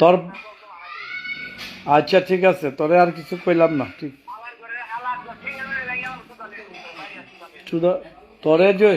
তোর আচ্ছা ঠিক আছে। তোরে আর কিছু কইলাম না ঠিক। তোরে যে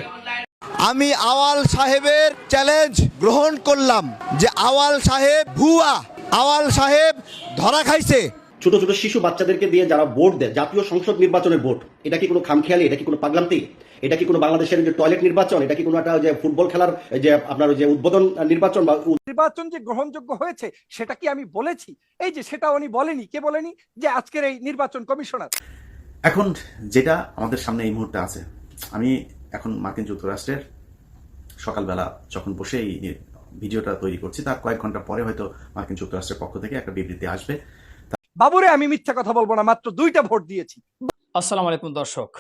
আমি আওয়াল সাহেবের চ্যালেঞ্জ গ্রহণ করলাম যে আওয়াল সাহেব ভুয়া আওয়াল সাহেব ধরা খাইছে। ছোট ছোট শিশু বাচ্চাদেরকে দিয়ে যারা ভোট দেয় জাতীয় সংসদ নির্বাচনের ভোট এটা কি কোনো খামখেয়ালি এটা কি কোনো পাগলামতি? এটা কি কোনো বাংলাদেশের যে টয়লেট নির্বাচন এটা কি কোনো একটা যে ফুটবল খেলার যে আপনার যে উদ্বোধন নির্বাচন বা নির্বাচন যে গ্রহণযোগ্য হয়েছে সেটা কি আমি বলেছি? এই যে সেটা উনি বলেনি। কে বলেনি? যে আজকের এই নির্বাচন কমিশনার। এখন যেটা আমাদের সামনে এই মুহূর্তে আছে আমি এখন মার্কিন যুক্তরাষ্ট্রের সকালবেলা যখন বসে এই ভিডিওটা তৈরি করছি তার কয়েক ঘণ্টা পরে হয়তো মার্কিন যুক্তরাষ্ট্রের পক্ষ থেকে একটা বিবৃতি আসবে। বাবুরে আমি মিথ্যা কথা বলব না মাত্র দুইটা ভোট দিয়েছি। আসসালামু আলাইকুম দর্শক।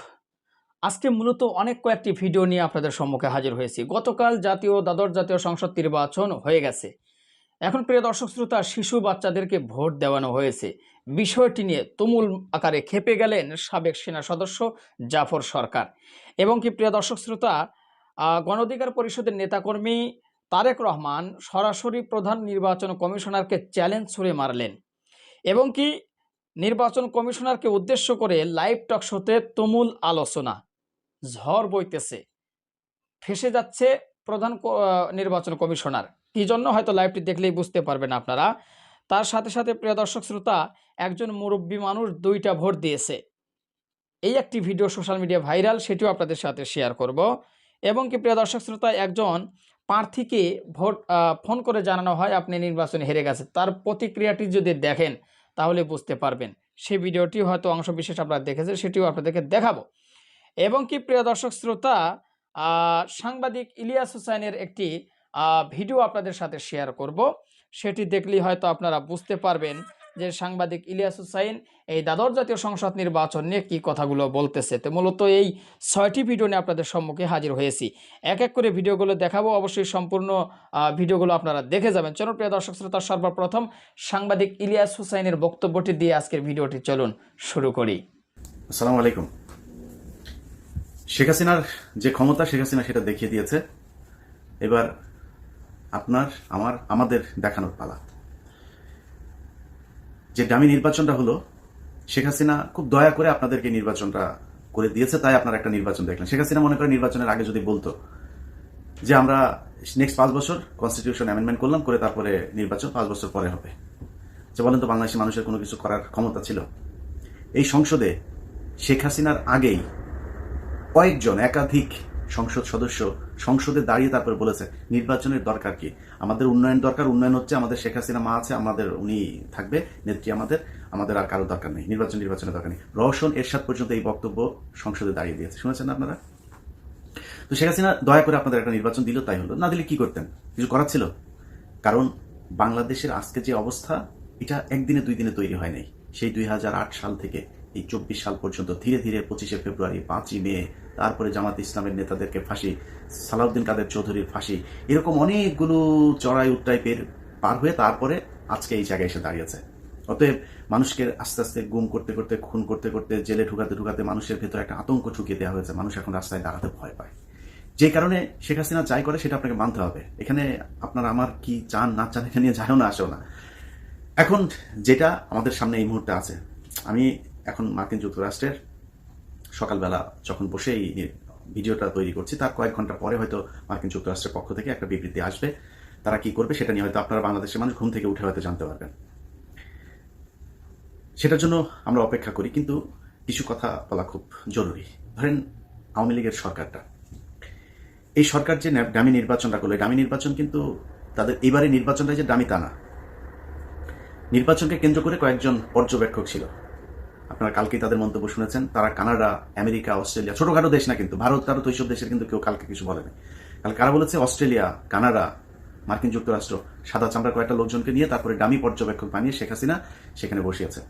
আজকে মূলত অনেক কয়েকটি ভিডিও নিয়ে আপনাদের সম্মুখে হাজির হয়েছি। গতকাল জাতীয় দ্বাদশ জাতীয় সংসদ নির্বাচন হয়ে গেছে। এখন প্রিয় দর্শক শ্রোতা শিশু বাচ্চাদেরকে ভোট দেওয়ানো হয়েছে। বিষয়টি নিয়ে তুমুল আকারে খেপে গেলেন সাবেক সেনা সদস্য জাফর সরকার। এবং কি প্রিয় দর্শক শ্রোতা আহ, গণ অধিকার পরিষদের নেতাকর্মী তারেক রহমান সরাসরি প্রধান নির্বাচন কমিশনারকে চ্যালেঞ্জ ছুড়ে মারলেন। এবং কি নির্বাচন কমিশনারকে উদ্দেশ্য করে লাইভ টক শোতে তুমুল আলোচনা। ঝড় বইতেছে। ফেসে যাচ্ছে প্রধান নির্বাচন কমিশনার। কি জন্য? হয়তো লাইভটি দেখলেই বুঝতে পারবেন আপনারা। তার সাথে সাথে, প্রিয় দর্শক শ্রোতা, একজন মুরব্বী মানুষ দুইটা ভোট দিয়েছে। এই একটি ভিডিও সোশ্যাল মিডিয়া ভাইরাল, সেটিও আপনাদের সাথে শেয়ার করব। এবং কি, প্রিয় দর্শক শ্রোতা, একজন প্রার্থীকে ভোট ফোন করে জানানো হয়, আপনি নির্বাচনে হেরে গেছে তার প্রতিক্রিয়াটি যদি দেখেন, তাহলে বুঝতে পারবেন। সেই ভিডিওটি হয়তো অংশবিশেষ আপনারা দেখেছেন, সেটিও আপনাদেরকে দেখাবো। এবং কি, প্রিয় দর্শক শ্রোতা সাংবাদিক ইলিয়াস হুসাইনের একটি ভিডিও আপনাদের সাথে শেয়ার করব। সেটি দেখলেই হয়তো আপনারা বুঝতে পারবেন যে সাংবাদিক ইলিয়াস হুসাইন এই দ্বাদশ জাতীয় সংসদ নির্বাচন নিয়ে কী কথাগুলো বলতেছে। তো মূলত এই ছয়টি ভিডিও নিয়ে আপনাদের সম্মুখে হাজির হয়েছি। এক এক করে ভিডিওগুলো দেখাবো। অবশ্যই সম্পূর্ণ ভিডিওগুলো আপনারা দেখে যাবেন। চলুন, প্রিয় দর্শক শ্রোতা, সর্বপ্রথম সাংবাদিক ইলিয়াস হুসাইনের বক্তব্যটি দিয়ে আজকের ভিডিওটি চলুন শুরু করি। আসসালামু আলাইকুম। শেখ হাসিনার যে ক্ষমতা শেখ হাসিনা সেটা দেখিয়ে দিয়েছে। এবার আপনার, আমার, আমাদের দেখানোর পালা। যে ডামি নির্বাচনটা হলো, শেখ হাসিনা খুব দয়া করে আপনাদেরকে নির্বাচনটা করে দিয়েছে, তাই আপনারা একটা নির্বাচন দেখলেন। শেখ হাসিনা মনে করে নির্বাচনের আগে যদি বলতো যে, আমরা নেক্সট পাঁচ বছর কনস্টিটিউশন অ্যামেন্ডমেন্ট করলাম, করে তারপরে নির্বাচন পাঁচ বছর পরে হবে। যে বলেন তো, বাংলাদেশি মানুষের কোনো কিছু করার ক্ষমতা ছিল। এই সংসদে শেখ হাসিনার আগেই কয়েকজন একাধিক সংসদ সদস্য সংসদে দাঁড়িয়ে তারপর বলেছে, নির্বাচনের দরকার কি? আমাদের উন্নয়ন দরকার। উন্নয়ন হচ্ছে আমাদের শেখ হাসিনা মা আছে, আমাদের উনি থাকবে, নেত্রী আমাদের। আমাদের আর কারও দরকার নেই। নির্বাচন, নির্বাচনের দরকার নেই। রওশন এরশাদ পর্যন্ত এই বক্তব্য সংসদে দাঁড়িয়ে দিয়েছে। শুনেছেন আপনারা? তো শেখ হাসিনা দয়া করে আপনাদের একটা নির্বাচন দিল, তাই হলো। না দিলে কি করতেন? কিছু করার ছিল? কারণ বাংলাদেশের আজকে যে অবস্থা, এটা একদিনে, দুই দিনে তৈরি হয় নাই। সেই দুই হাজার আট সাল থেকে এই চব্বিশ সাল পর্যন্ত ধীরে ধীরে পঁচিশে ফেব্রুয়ারি, পাঁচই মে তারপরে জামাত ইসলামের নেতাদেরকে ফাঁসি, সালাউদ্দিন কাদের চৌধুরীর ফাঁসি, এরকম অনেকগুলো চড়াই উট্টাইপের পার হয়ে তারপরে আজকে এই জায়গায় এসে দাঁড়িয়েছে। অতএব মানুষকে আস্তে আস্তে গুম করতে করতে, খুন করতে করতে, জেলে ঢুকাতে ঢুকাতে মানুষের ভেতরে একটা আতঙ্ক ঢুকিয়ে দেওয়া হয়েছে। মানুষ এখন রাস্তায় দাঁড়াতে ভয় পায়। যে কারণে শেখ হাসিনা যাই করে সেটা আপনাকে মানতে হবে। এখানে আপনার আমার কি চান, না চান, এটা নিয়ে যায়ও না, আসেও না। এখন যেটা আমাদের সামনে এই মুহূর্তে আছে। আমি এখন মার্কিন যুক্তরাষ্ট্রের সকালবেলা যখন বসে এই ভিডিওটা তৈরি করছি, তার কয়েক ঘণ্টা পরে হয়তো মার্কিন যুক্তরাষ্ট্রের পক্ষ থেকে একটা বিবৃতি আসবে। তারা কি করবে সেটা নিয়ে হয়তো আপনারা বাংলাদেশের মানুষ ঘুম থেকে উঠে হয়তো জানতে পারবেন। সেটার জন্য আমরা অপেক্ষা করি, কিন্তু কিছু কথা বলা খুব জরুরি। ধরেন আওয়ামী লীগের সরকারটা। এই সরকার যে ডামি নির্বাচনটা করল ডামি নির্বাচন কিন্তু তাদের এবারে নির্বাচনটা যে ডামি তা না। নির্বাচনকে কেন্দ্র করে কয়েকজন পর্যবেক্ষক ছিল। আপনারা কালকেই তাদের মন্তব্য শুনেছেন। তারা কানাডা, আমেরিকা, অস্ট্রেলিয়া, ছোটখাটো দেশ না কিন্তু, ভারত তারও তো এইসব দেশের কিন্তু কেউ কালকে কিছু বলেনি কাল কারা বলেছে? অস্ট্রেলিয়া, কানাডা, মার্কিন যুক্তরাষ্ট্র। সাদা চামড়ার কয়েকটা লোকজনকে নিয়ে তারপরে ডামি পর্যবেক্ষক বানিয়ে শেখ হাসিনা সেখানে বসিয়েছে।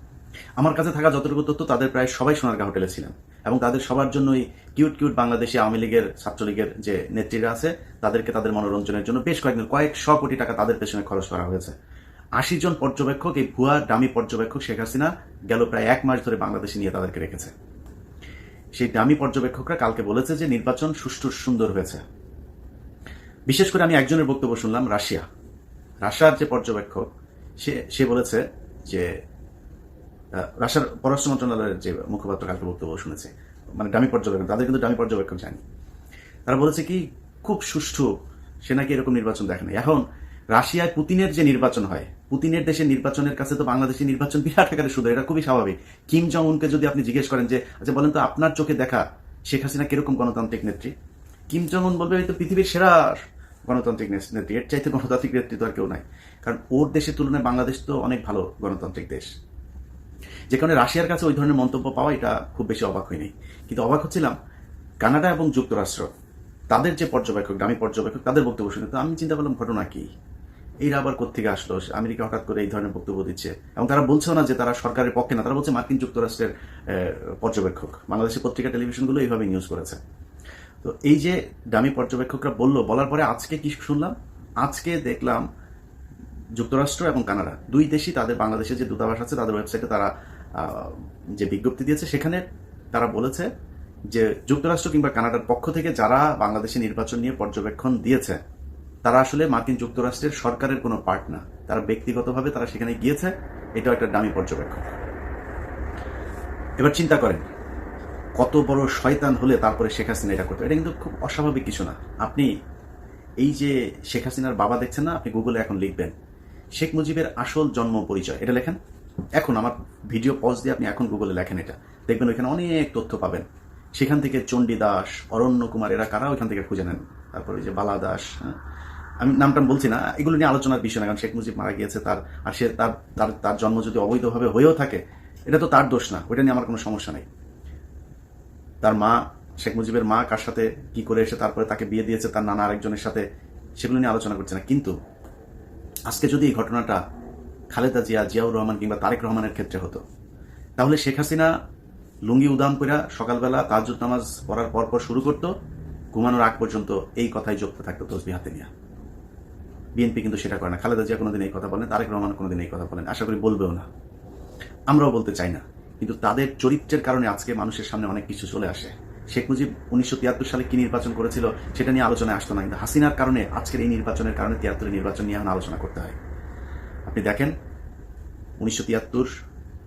আমার কাছে থাকা যতটুকু তথ্য, তাদের প্রায় সবাই সোনারগাঁ হোটেলে ছিলেন। এবং তাদের সবার জন্যই কিউট কিউট বাংলাদেশি আওয়ামী লীগের, ছাত্রলীগের যে নেত্রীরা আছে, তাদেরকে তাদের মনোরঞ্জনের জন্য বেশ কয়েকদিন, কয়েক শ কোটি টাকা তাদের পেছনে খরচ করা হয়েছে। আশি জন পর্যবেক্ষক, এই ভুয়া ডামি পর্যবেক্ষক শেখ হাসিনা গেল প্রায় এক মাস ধরে বাংলাদেশে নিয়ে তাদেরকে রেখেছে। সেই দামি পর্যবেক্ষকরা কালকে বলেছে যে নির্বাচন সুষ্ঠু সুন্দর হয়েছে। বিশেষ করে আমি একজনের বক্তব্য শুনলাম, রাশিয়া। রাশিয়ার যে পর্যবেক্ষক, সে সে বলেছে যে রাশিয়ার পররাষ্ট্র মন্ত্রণালয়ের যে মুখপাত্র কালকে বক্তব্য শুনেছে মানে দামি পর্যবেক্ষক, তাদের কিন্তু দামি পর্যবেক্ষক জানি। তারা বলেছে কি, খুব সুষ্ঠু, সে নাকি এরকম নির্বাচন দেখে না এখন রাশিয়ায় পুতিনের যে নির্বাচন হয় পুতিনের দেশের নির্বাচনের কাছে তো বাংলাদেশের নির্বাচন বিরাট আকারে শুধু, এটা খুবই স্বাভাবিক। কিম জং উনকে যদি আপনি জিজ্ঞেস করেন যে আচ্ছা বলেন তো আপনার চোখে দেখা শেখ হাসিনা কীরকম গণতান্ত্রিক নেত্রী? কিম জং উন বলবে তো পৃথিবীর সেরা গণতান্ত্রিক নেত্রী। এর চাইতে গণতান্ত্রিক নেতৃত্ব আর কেউ নাই। কারণ ওর দেশের তুলনায় বাংলাদেশ তো অনেক ভালো গণতান্ত্রিক দেশ। যে কারণে রাশিয়ার কাছে ওই ধরনের মন্তব্য পাওয়া এটা খুব বেশি অবাক হয়নি। কিন্তু অবাক হচ্ছিলাম কানাডা এবং যুক্তরাষ্ট্র। তাদের যে পর্যবেক্ষক দামি পর্যবেক্ষক, তাদের বক্তব্য শুনে তো আমি চিন্তা করলাম, ঘটনা কি? এরা আবার কোথেকে আসলো? আমেরিকা হঠাৎ করে এই ধরনের বক্তব্য দিচ্ছে। এবং তারা বলছেও না যে তারা সরকারের পক্ষে না, তারা বলছে মার্কিন যুক্তরাষ্ট্রের পর্যবেক্ষক। বাংলাদেশের পত্রিকা টেলিভিশনগুলো এইভাবে নিউজ করেছে। তো এই যে দামি পর্যবেক্ষকরা বলল, বলার পরে আজকে কি শুনলাম? আজকে দেখলাম যুক্তরাষ্ট্র এবং কানাডা, দুই দেশই তাদের বাংলাদেশে যে দূতাবাস আছে, তাদের ওয়েবসাইটে তারা যে বিজ্ঞপ্তি দিয়েছে, সেখানে তারা বলেছে যে যুক্তরাষ্ট্র কিংবা কানাডার পক্ষ থেকে যারা বাংলাদেশে নির্বাচন নিয়ে পর্যবেক্ষণ দিয়েছে তারা আসলে মার্কিন যুক্তরাষ্ট্রের সরকারের কোনো পার্ট না তারা ব্যক্তিগতভাবে তারা সেখানে গিয়েছে, এটাও একটা দামি পর্যবেক্ষক এবার চিন্তা করেন, কত বড় শয়তান হলে তারপরে শেখ হাসিনা এটা করতে? এটা কিন্তু খুব অস্বাভাবিক কিছু না। আপনি এই যে শেখ হাসিনার বাবা দেখছেন না, আপনি গুগলে এখন লিখবেন, শেখ মুজিবের আসল জন্ম পরিচয়। এটা লেখেন? এখন আমার ভিডিও পজ দিয়ে আপনি এখন গুগলে লেখেন এটা। দেখবেন ওইখানে অনেক তথ্য পাবেন। সেখান থেকে চণ্ডী দাস, অরণ্য কুমার, এরা কারা? ওইখান থেকে খুঁজে নেন। তারপরে যে বালা দাস হ্যাঁ। আমি নামটা বলছি না, এগুলো নিয়ে আলোচনার বিষয় না, কারণ শেখ মুজিব মারা গিয়েছে, তার আর সে, তার তার তার জন্ম যদি অবৈধভাবে হয়েও থাকে, এটা তো তার দোষ না, ওইটা নিয়ে আমার কোনো সমস্যা নেই। তার মা, শেখ মুজিবের মা কার সাথে কি করে এসে তারপরে তাকে বিয়ে দিয়েছে, তার নানা আরেকজনের সাথে, সেগুলো নিয়ে আলোচনা করছে না। কিন্তু আজকে যদি এই ঘটনাটা খালেদা জিয়া, জিয়াউর রহমান কিংবা তারেক রহমানের ক্ষেত্রে হতো, তাহলে শেখ হাসিনা লুঙ্গি উদাম করে সকালবেলা তাজুদ নামাজ পড়ার পর পর শুরু করতো, ঘুমানোর আগ পর্যন্ত এই কথাই যোগতে থাকতো তসবি হাতে নিয়ে। বিএনপি কিন্তু সেটা করে না। খালেদা জিয়া কোনোদিন এই কথা বলেন, তারেক রহমান কোনোদিন এই কথা বলেন। আশা করি বলবেও না। আমরাও বলতে চাই না। কিন্তু তাদের চরিত্রের কারণে আজকে মানুষের সামনে অনেক কিছু চলে আসে। শেখ মুজিব উনিশশো তিয়াত্তর সালে কি নির্বাচন করেছিল সেটা নিয়ে আলোচনায় আসতো না। কিন্তু হাসিনার কারণে আজকের এই নির্বাচনের কারণে তিয়াত্তরের নির্বাচন নিয়ে এখন আলোচনা করতে হয়। আপনি দেখেন, উনিশশো তিয়াত্তর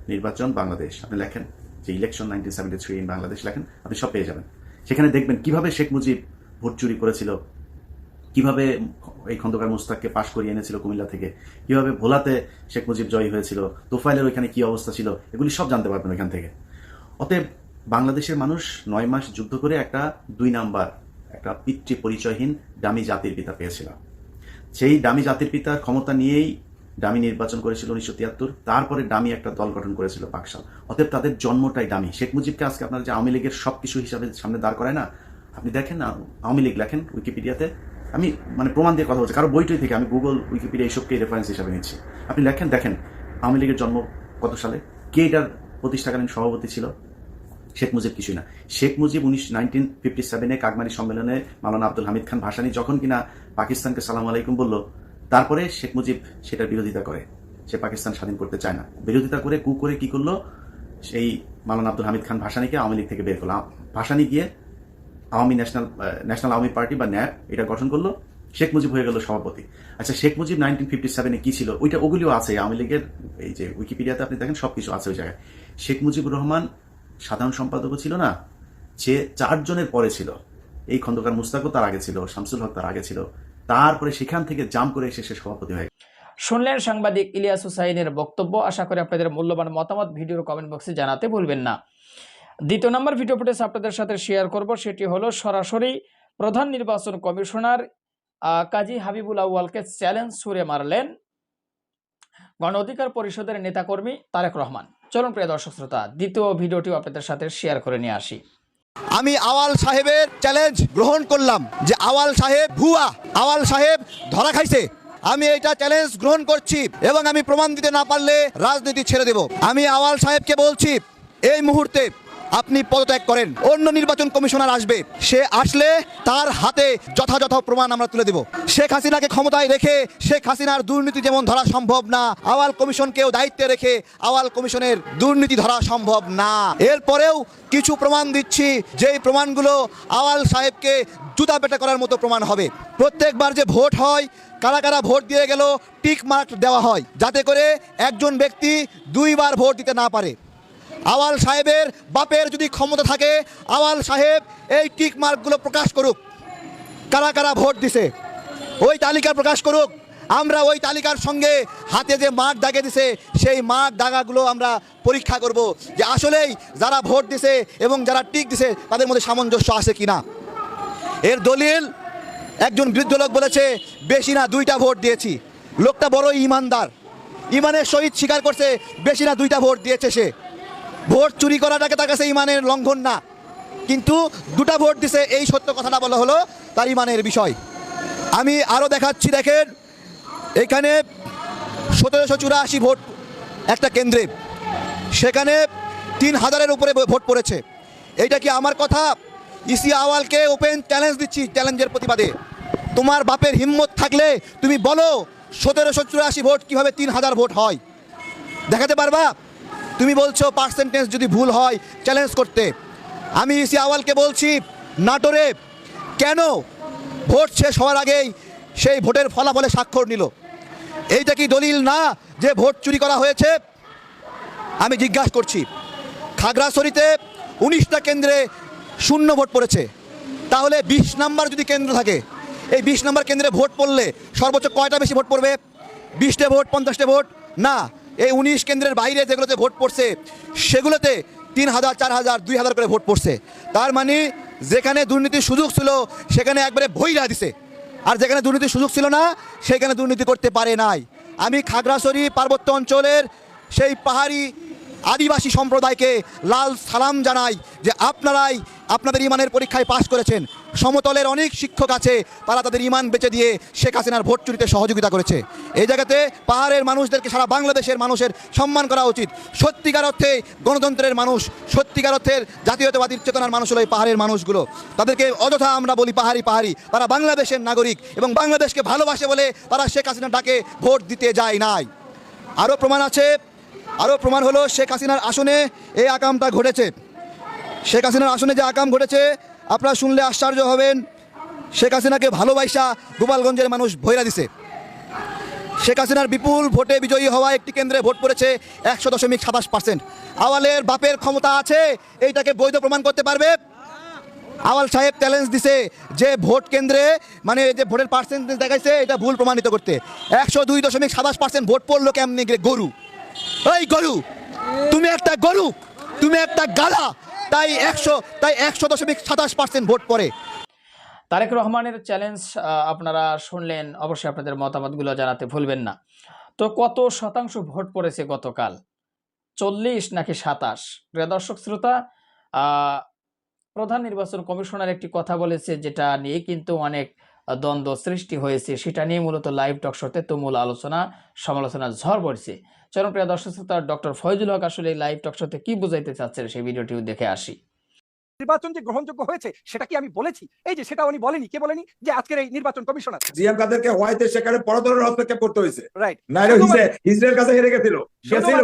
নির্বাচন বাংলাদেশ। আপনি লেখেন যে election nineteen seventy three in Bangladesh লেখেন, আপনি সব পেয়ে যাবেন। সেখানে দেখবেন কীভাবে শেখ মুজিব ভোট চুরি করেছিল, কীভাবে এই খন্দকার মুস্তাককে পাশ করিয়ে এনেছিল কুমিল্লা থেকে। কীভাবে ভোলাতে শেখ মুজিব জয়ী হয়েছিল তোফাইলের ওইখানে কি অবস্থা ছিল, এগুলি সব জানতে পারবেন ওইখান থেকে। অতএব বাংলাদেশের মানুষ নয় মাস যুদ্ধ করে একটা দুই নাম্বার, একটা পিতৃ পরিচয়হীন ডামি জাতির পিতা পেয়েছিল। সেই ডামি জাতির পিতার ক্ষমতা নিয়েই ডামি নির্বাচন করেছিল উনিশশো তিয়াত্তর, তারপরে ডামি একটা দল গঠন করেছিল পাকশাল। অতএব তাদের জন্মটাই ডামি শেখ মুজিবকে আজকে আপনার যে আওয়ামী লীগের সব কিছু হিসাবে সামনে দাঁড় করায় না, আপনি দেখেন না, আওয়ামী লীগ লেখেন উইকিপিডিয়াতে আমি মানে প্রমাণ দিয়ে কথা বলছি। কারও বইটই থেকে আমি গুগল উইকিপিডিয়া এইসবকে রেফারেন্স হিসাবে নিচ্ছি। আপনি লেখেন, দেখেন, আওয়ামী লীগের জন্ম কত সালে? কে এটার প্রতিষ্ঠাকালীন সভাপতি ছিল? শেখ মুজিব কিছুই না। শেখ মুজিব উনিশ নাইনটিন ফিফটি সেভেনে কাকমারি সম্মেলনে মাওলানা আব্দুল হামিদ খান ভাসানি যখন কিনা পাকিস্তানকে সালাম আলাইকুম বলল, তারপরে শেখ মুজিব সেটার বিরোধিতা করে। সে পাকিস্তান স্বাধীন করতে চায় না। বিরোধিতা করে, কু করে কি করল? সেই মাওলানা আব্দুল হামিদ খান ভাসানিকে আওয়ামী লীগ থেকে বের করল। ভাসানি গিয়ে Awami national national Awami party বা ন্যাপ এটা গঠন করল। শেখ মুজিব হয়ে গেল সভাপতি। আচ্ছা শেখ মুজিব নাইনটিন ফিফটি সেভেনে কি ছিল? ওইটা ওগুলিও আছে, আওয়ামী লীগের এই যে উইকিপিডিয়াতে আপনি দেখেন সবকিছু আছে ওই জায়গায়। শেখ মুজিবুর রহমান সাধারণ সম্পাদকও ছিল না সে চারজনের পরে ছিল। এই খন্দকার মুস্তাকও তার আগে ছিল, শামসুল হক তার আগে ছিল। তারপরে সেখান থেকে জাম করে এসে সে সভাপতি হয়ে শুনলেন সাংবাদিক ইলিয়াস হুসাইনের বক্তব্য। আশা করি আপনাদের মূল্যবান মতামত ভিডিওর কমেন্ট বক্সে জানাতে ভুলবেন না। দ্বিতীয় নম্বর ভিডিও ফুটেজ আপনাদের সাথে শেয়ার করব, সেটি হলো সরাসরি প্রধান নির্বাচন কমিশনার কাজী হাবিবুল আউয়ালকে চ্যালেঞ্জ ছুড়ে মারলেন গণ অধিকার পরিষদের নেতাকর্মী তারেক রহমান। চলুন প্রিয় দর্শক শ্রোতা, দ্বিতীয় ভিডিওটিও আপনাদের সাথে শেয়ার করে নিয়ে আসি। আমি আওয়াল সাহেবের চ্যালেঞ্জ গ্রহণ করলাম যে আওয়াল সাহেব ভুয়া, আওয়াল সাহেব ধরা খাইছে। আমি এটা চ্যালেঞ্জ গ্রহণ করছি এবং আমি প্রমাণ দিতে না পারলে রাজনীতি ছেড়ে দেব। আমি আওয়াল সাহেবকে বলছি, এই মুহূর্তে আপনি পদত্যাগ করেন। অন্য নির্বাচন কমিশনার আসবে। সে আসলে তার হাতে যথাযথ প্রমাণ আমরা তুলে দেব। শেখ হাসিনাকে ক্ষমতায় রেখে শেখ হাসিনার দুর্নীতি যেমন ধরা সম্ভব না, আওয়াল কমিশনকেও দায়িত্বে রেখে আওয়াল কমিশনের দুর্নীতি ধরা সম্ভব না। এরপরেও কিছু প্রমাণ দিচ্ছি। যেই প্রমাণগুলো আওয়াল সাহেবকে জুতা পেটা করার মতো প্রমাণ হবে। প্রত্যেকবার যে ভোট হয়, কারা কারা ভোট দিয়ে গেল, টিক মার্ক দেওয়া হয়। যাতে করে একজন ব্যক্তি দুইবার ভোট দিতে না পারে। আওয়াল সাহেবের বাপের যদি ক্ষমতা থাকে, আওয়াল সাহেব এই টিক মার্কগুলো প্রকাশ করুক। কারা কারা ভোট দিছে? ওই তালিকা প্রকাশ করুক। আমরা ওই তালিকার সঙ্গে হাতে যে মার্ক দাগে দিছে, সেই মার্ক দাগাগুলো আমরা পরীক্ষা করব যে আসলেই যারা ভোট দিছে এবং যারা টিক দিছে, তাদের মধ্যে সামঞ্জস্য আছে কিনা। এর দলিল, একজন বৃদ্ধ লোক বলেছে, বেশি না দুইটা ভোট দিয়েছি। লোকটা বড় ইমানদার। ইমানের সহিত স্বীকার করছে, বেশি না দুইটা ভোট দিয়েছে সে। ভোট চুরি করাটাকে তার কাছে ইমানের লঙ্ঘন না। কিন্তু দুটা ভোট দিছে, এই সত্য কথাটা বলা হলো তার ইমানের বিষয়। আমি আরও দেখাচ্ছি, দেখেন, এখানে সতেরোশো চুরাশি ভোট একটা কেন্দ্রে। সেখানে তিন হাজারের উপরে ভোট পড়েছে। এইটা কি আমার কথা? ইসি আওয়ালকে ওপেন চ্যালেঞ্জ দিচ্ছি চ্যালেঞ্জের প্রতিবাদে। তোমার বাপের হিম্মত থাকলে তুমি বলো, সতেরোশো চুরাশি ভোট কীভাবে তিন হাজার ভোট হয়? দেখাতে পারবা? তুমি বলছো পার্সেন্টেজ যদি ভুল হয় চ্যালেঞ্জ করতে। আমি ইসি আওয়ালকে বলছি, নাটোরে কেন ভোট শেষ হওয়ার আগেই সেই ভোটের ফলাফলে স্বাক্ষর নিল? এইটা কি দলিল না যে ভোট চুরি করা হয়েছে? আমি জিজ্ঞাসা করছি। খাগড়াছড়িতে উনিশটা কেন্দ্রে শূন্য ভোট পড়েছে। তাহলে বিশ নাম্বার যদি কেন্দ্র থাকে, এই বিশ নাম্বার কেন্দ্রে ভোট পড়লে সর্বোচ্চ কয়টা বেশি ভোট পড়বে? বিশটা ভোট, পঞ্চাশটা ভোট? না এই উনিশ কেন্দ্রের বাইরে যেগুলোতে ভোট পড়ছে, সেগুলোতে তিন হাজার, চার হাজার, দুই হাজার করে ভোট পড়ছে। তার মানে যেখানে দুর্নীতির সুযোগ ছিল, সেখানে একবারে ভইরা দিছে। আর যেখানে দুর্নীতির সুযোগ ছিল না, সেখানে দুর্নীতি করতে পারে নাই। আমি খাগড়াছড়ি, পার্বত্য অঞ্চলের সেই পাহাড়ি আদিবাসী সম্প্রদায়কে লাল সালাম জানাই যে আপনারাই আপনাদের ইমানের পরীক্ষায় পাশ করেছেন। সমতলের অনেক শিক্ষক আছে, তারা তাদের ইমান বেঁচে দিয়ে শেখ হাসিনার ভোট চুরিতে সহযোগিতা করেছে। এই জায়গাতে পাহাড়ের মানুষদেরকে সারা বাংলাদেশের মানুষের সম্মান করা উচিত। সত্যিকার অর্থে গণতন্ত্রের মানুষ, সত্যিকার অর্থের জাতীয়তাবাদী চেতনার মানুষ হলো এই পাহাড়ের মানুষগুলো। তাদেরকে অযথা আমরা বলি পাহাড়ি পাহাড়ি, তারা বাংলাদেশের নাগরিক এবং বাংলাদেশকে ভালোবাসে বলে তারা শেখ হাসিনার ডাকে ভোট দিতে যায় নাই। আরও প্রমাণ আছে, আরও প্রমাণ হলো শেখ হাসিনার আসনে এই আকামটা ঘটেছে। শেখ হাসিনার আসনে যে আকাম ঘটেছে আপনারা শুনলে আশ্চর্য হবেন, শেখ হাসিনাকে ভালোবাসা গোপালগঞ্জের মানুষ ভৈরা দিছে। শেখ হাসিনার বিপুল ভোটে বিজয়ী হওয়া একটি কেন্দ্রে ভোট পড়েছে একশো দশমিক সাতাশ পার্সেন্ট। আওয়ালের বাপের ক্ষমতা আছে, এইটাকে বৈধ প্রমাণ করতে পারবে? আওয়াল সাহেব চ্যালেঞ্জ দিছে যে ভোট কেন্দ্রে মানে যে ভোটের পার্সেন্টেজ দেখাইছে, এটা ভুল প্রমাণিত করতে। একশো দুই দশমিক সাতাশ পার্সেন্ট ভোট পড়ল কেমনি গরু এই গরু, তুমি একটা গরু, তুমি একটা গালা তাই একশো তাই একশো দশমিক সাতাশ পার্সেন্ট ভোট পড়ে। তারেক রহমানের চ্যালেঞ্জ আপনারা শুনলেন, অবশ্যই আপনাদের মতামতগুলো জানাতে ভুলবেন না। তো কত শতাংশ ভোট পড়েছে গতকাল? চল্লিশ নাকি সাতাশ? প্রিয় দর্শক, শ্রোতা প্রধান নির্বাচন কমিশনার একটি কথা বলেছে, যেটা নিয়ে কিন্তু অনেক দ্বন্দ্ব সৃষ্টি হয়েছে। সেটা নিয়ে মূলত লাইভ টক শোতে তুমুল আলোচনা সমালোচনা ঝড় পড়ছে চলুন প্রিয় দর্শক শ্রোতা ডক্টর ফয়জুল হক আসলে লাইভ টক শোতে কি বুঝাইতে চাচ্ছেন সেই ভিডিওটিও দেখে আসি। নির্বাচন যে গ্রহণযোগ্য হয়েছে সেটা কি আমি বলেছি? এই যে সেটা উনি বলেনি। কে বলেনি? যে আজকের এই নির্বাচন কমিশনার। জিএম কাদেরকে হোয়াইতে সেখানে পরতরের হস্তক্ষেপ করতে হয়েছে। রাইট নাইলে ইসরায়েল কাছে হেরে গেছিল। গেছিল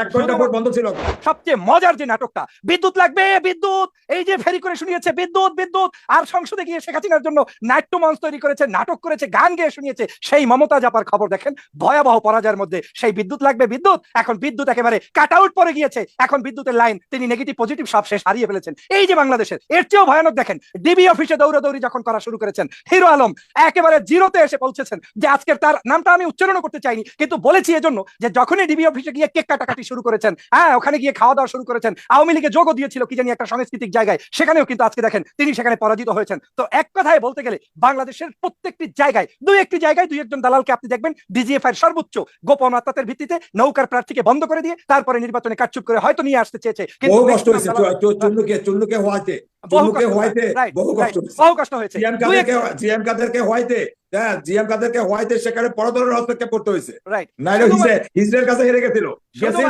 এক ঘণ্টা ভোট বন্ধ ছিল। সবচেয়ে মজার যে নাটকটা বিদ্যুৎ লাগবে বিদ্যুৎ! এই যে ফেরি করে শুনিয়েছে বিদ্যুৎ বিদ্যুৎ! আর সংসদে গিয়ে শেখ হাসিনার জন্য নাট্য মঞ্চ তৈরি করেছে নাটক করেছে গান গেয়ে শুনিয়েছে সেই মমতা জাপার খবর দেখেন। ভয়াবহ পরাজয়ের মধ্যে সেই বিদ্যুৎ লাগবে বিদ্যুৎ! এখন বিদ্যুৎ একেবারে কাট আউট পরে গিয়েছে। এখন বিদ্যুতের লাইন তিনি নেগেটিভ পজিটিভ সব শেষ হারিয়ে ফেলেছেন। এই যে বাংলাদেশের। এর চেয়েও ভয়ানক দেখেন ডিবি অফিসে দৌড়াদৌড়ি যখন করা শুরু করেছেন হিরো আলম একেবারে জিরোতে এসে পৌঁছেছেন যে আজকের তার নামটা আমি উচ্চারণ করতে চাইনি কিন্তু বলেছি এজন্য যে যখনই ডিবি অফিসে গিয়ে কেক কাটাকাটি শুরু করেছেন হ্যাঁ ওখানে গিয়ে খাওয়া দাওয়া শুরু করেছেন আওয়ামী লীগে যোগও দিয়েছিল কি জানি একটা সাংস্কৃতিক জায়গায় সেখানেও কিন্তু আজকে দেখেন তিনি সেখানে পরাজিত হয়েছেন। তো এক কথায় বলতে গেলে বাংলাদেশের প্রত্যেকটি জায়গায় দুই একটি জায়গায় দুই একজন দালালকে আপনি দেখবেন ডিজিএফ এর সর্বোচ্চ গোপন আত্মাতের ভিত্তিতে নৌকার প্রার্থীকে বন্ধ করে দিয়ে তারপরে নির্বাচনে কাটচুপ করে হয়তো নিয়ে আসতে চেয়েছে। বহু চুল্লুকে চুল্লুকে হোয়াইতে বহু কষ্ট বহু কষ্ট হয়েছে। জিএম কাদেরকে জিএম কাদেরকে হোয়াইতে হ্যাঁ জিএম কাদেরকে হোয়াইতে সেখানে পরতরের হস্তক্ষেপ করতে হয়েছে। নাইলে ইসরায়েল কাছে হেরে গেছিল। গেছিল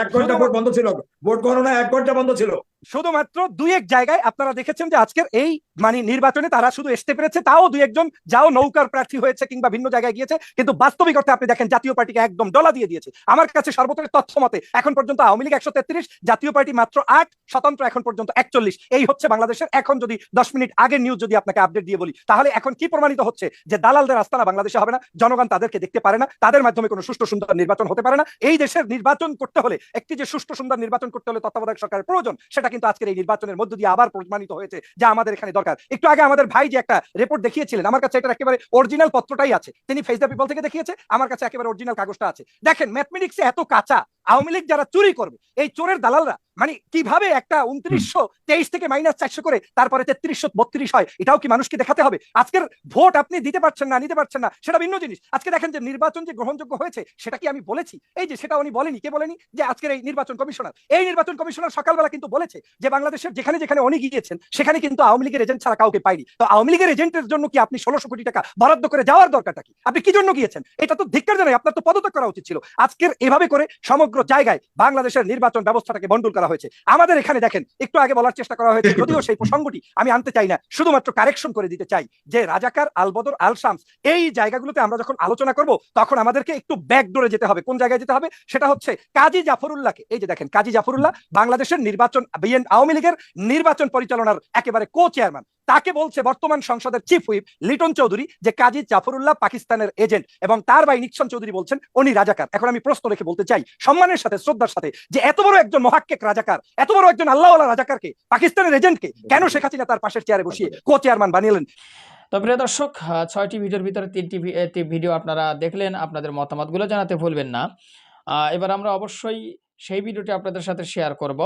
এক ঘণ্টা ভোট বন্ধ ছিল। ভোট গণনা এক ঘণ্টা বন্ধ ছিল। শুধুমাত্র দুই এক জায়গায় আপনারা দেখেছেন যে আজকের এই মানে নির্বাচনে তারা শুধু আসতে পেরেছে, তাও দুই একজন যাও নৌকার প্রার্থী হয়েছে কিংবা ভিন্ন জায়গায় গিয়েছে, কিন্তু বাস্তবিক অর্থে আপনি দেখেন জাতীয় পার্টিকে একদম ডলা দিয়ে দিয়েছে। আমার কাছে সর্বত্র তথ্য মতে এখন পর্যন্ত আওয়ামী লীগ একশো তেত্রিশ, জাতীয় পার্টি মাত্র আট, স্বতন্ত্র এখন পর্যন্ত একচল্লিশ। এই হচ্ছে বাংলাদেশের, এখন যদি দশ মিনিট আগের নিউজ যদি আপনাকে আপডেট দিয়ে বলি, তাহলে এখন কি প্রমাণিত হচ্ছে যে দালালদের আস্তানা বাংলাদেশে হবে না, জনগণ তাদেরকে দেখতে পারে না, তাদের মাধ্যমে কোনো সুষ্ঠু সুন্দর নির্বাচন হতে পারে না। এই দেশের নির্বাচন করতে হলে, একটি যে সুষ্ঠু সুন্দর নির্বাচন করতে হলে তত্ত্বাবধায়ক সরকারের প্রয়োজন, সেটা কিন্তু আজকের এই নির্বাচনের মধ্য দিয়ে আবার প্রমাণিত হয়েছে যা আমাদের এখানে দরকার। একটু আগে আমাদের ভাই যে একটা রিপোর্ট দেখিয়েছিলেন, আমার কাছে এটা একেবারে অরিজিনাল পত্রটাই আছে। তিনি ফেস দ্য পিপল থেকে দেখিয়েছে, আমার কাছে একেবারে অরিজিনাল কাগজটা আছে। দেখেন ম্যাথমেটিক্সে এত কাঁচা, আওয়ামী লীগ যারা চুরি করবে, এই চোরের দালালরা মানে কীভাবে একটা উনত্রিশশো তেইশ থেকে মাইনাস চারশো করে তারপরে তেত্রিশশো বত্রিশ হয় এটাও কি মানুষকে দেখাতে হবে? আজকের ভোট আপনি দিতে পারছেন না নিতে পারছেন না সেটা ভিন্ন জিনিস। আজকে দেখেন যে নির্বাচন যে গ্রহণযোগ্য হয়েছে সেটা কি আমি বলেছি? এই যে সেটা উনি বলেনি কে বলেনি? যে আজকের এই নির্বাচন কমিশনার। এই নির্বাচন কমিশনার সকালবেলা কিন্তু বলেছে যে বাংলাদেশের যেখানে যেখানে উনি গিয়েছেন সেখানে কিন্তু আওয়ামী লীগের এজেন্ট ছাড়া কাউকে পাইনি তো আওয়ামী লীগের এজেন্টের জন্য কি আপনি ষোলোশো কোটি টাকা বরাদ্দ করে যাওয়ার দরকারটা কি? আপনি কি জন্য গিয়েছেন? এটা তো ধিক্কার জানাই আপনার তো পদত্যাগ করা উচিত ছিল। আজকের এভাবে করে সমগ্র জায়গায় বাংলাদেশের নির্বাচন ব্যবস্থাটাকে বন্টুল করা হয়েছে। আমাদের এখানে দেখেন, একটু আগে বলার চেষ্টা করা হয়েছে, যদিও সেই প্রসঙ্গটি আমি আনতে চাই না, শুধুমাত্র কারেকশন করে দিতে চাই যে রাজাকার আলবদর আল শামস এই জায়গাগুলোতে আমরা যখন আলোচনা করব, তখন আমাদেরকে একটু ব্যাক ডোরে যেতে হবে। কোন জায়গায় যেতে হবে? সেটা হচ্ছে কাজী জাফরুল্লাহকে। এই যে দেখেন, কাজী জাফরুল্লাহ বাংলাদেশের নির্বাচন বিএন আওয়ামী লীগের নির্বাচন পরিচালনার একেবারে কো চেয়ারম্যান তাকে বলছে বর্তমান সংসদের চিফ হুইপ লিটন চৌধুরী যে কাজী জাফরুল্লাহ পাকিস্তানের এজেন্ট এবং তার ভাই নিক্সন চৌধুরী বলছেন, উনি রাজাকার। এখন আমি প্রশ্ন রেখে বলতে চাই, সম্মানের সাথে, শ্রদ্ধার সাথে, যে এত বড় একজন মহাক্কেক রাজাকার, এত বড় একজন আল্লাহওয়ালা রাজাকারকে, পাকিস্তানের এজেন্টকে কেন শেখ হাসিনা তার পাশের চেয়ারে বসিয়ে কো চেয়ারম্যান বানিয়েলেন? তো প্রিয় দর্শক ছয়টি ভিডিওর ভিতরে তিনটি ভিডিও আপনারা দেখলেন, আপনাদের মতামতগুলো জানাতে ভুলবেন না। এবার আমরা অবশ্যই সেই ভিডিওটি আপনাদের সাথে শেয়ার করব।